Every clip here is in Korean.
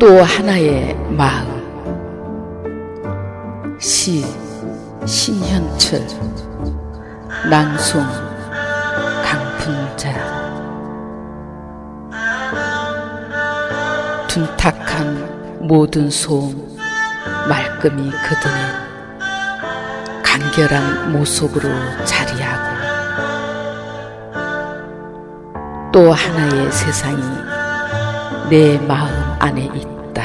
또 하나의 마음 시 신현철 낭송 강분자. 둔탁한 모든 소음 말끔히 그드는 간결한 모습으로 자리하고 또 하나의 세상이 내 마음 안에 있다.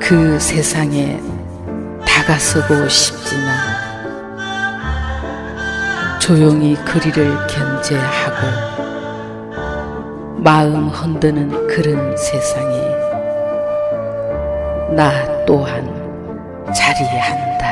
그 세상에 다가서고 싶지만 조용히 거리를 견제하고 마음 흔드는 그런 세상에 나 또한 자리한다.